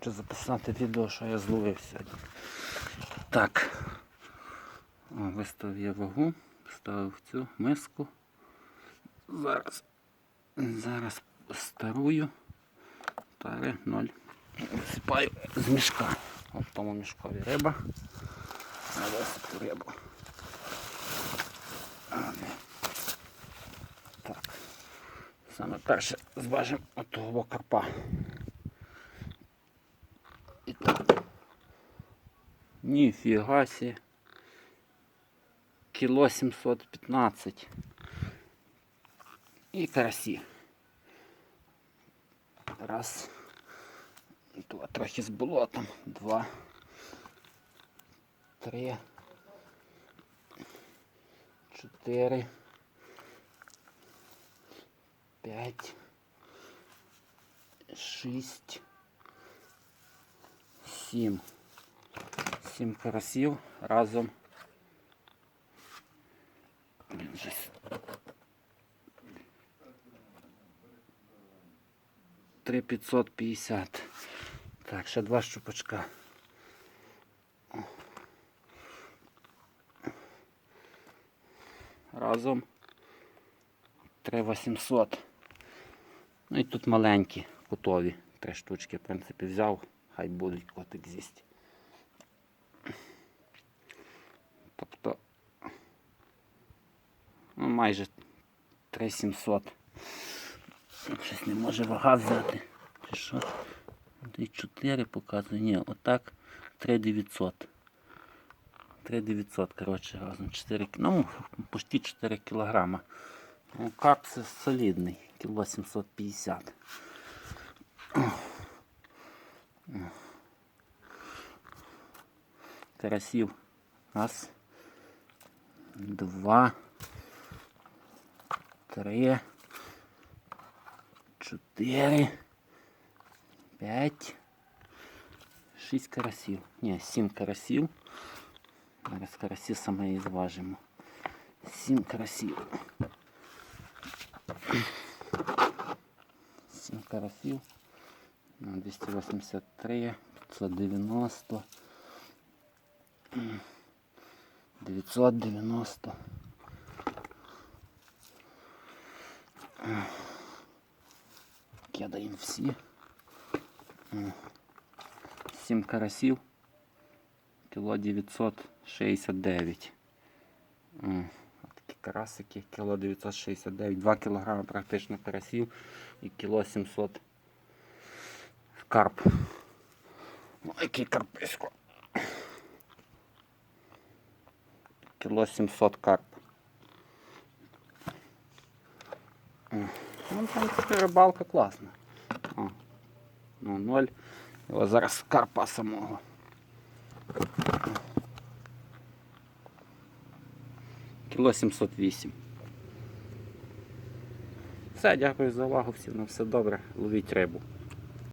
Хочу записати відео, що я зловив сьогодні. Так. О, виставив я вагу, ставив цю миску. Зараз. Зараз старую. Тари 0. Висипаю з мішка. От тому мішкові риба. Висиплю рибу. Так. Саме перше зважимо от того карпа. І так. Ніфіга сі. Кіло 715. І карасі. Раз. Два, трохи з болотом. Два. Три. Чотири. П'ять. Шість. Сім. Сім карасів разом. Блін, жесть. Три п'ятсот п'ятдесят. Так, ще два щупачка. Разом 3800. Ну і тут маленькі котові. Три штучки, в принципі, взяв, хай будуть котик з'їсть. Тобто ну, майже 3700. Щось не може вага взяти. Чи що? І 4 показує. Ні, отак 3900. 3900, коротше, разом 4 кі- Ну, почти 4 кілограма. Ну, карп це солідний, кіло 750. Карасів. Раз. Два. Три. Чотири. П'ять. Шість карасів. Ні, сім карасів. Зараз карасі саме і зважимо. Сім карасів. Сім карасів. На 283, 590. 990. Кидаємо всі. Сім карасів. Кіло 969. М. Такі карасики, кіло 969, 2 кілограми практично карасів і кіло 700 карп. Ну, який карписько. Кіло 700 карп. Ну, в принципі, рибалка класна. О, ну, ноль. І ось зараз карпа самого. Кіло 708. Все, дякую за увагу. Всім на все добре. Ловіть рибу.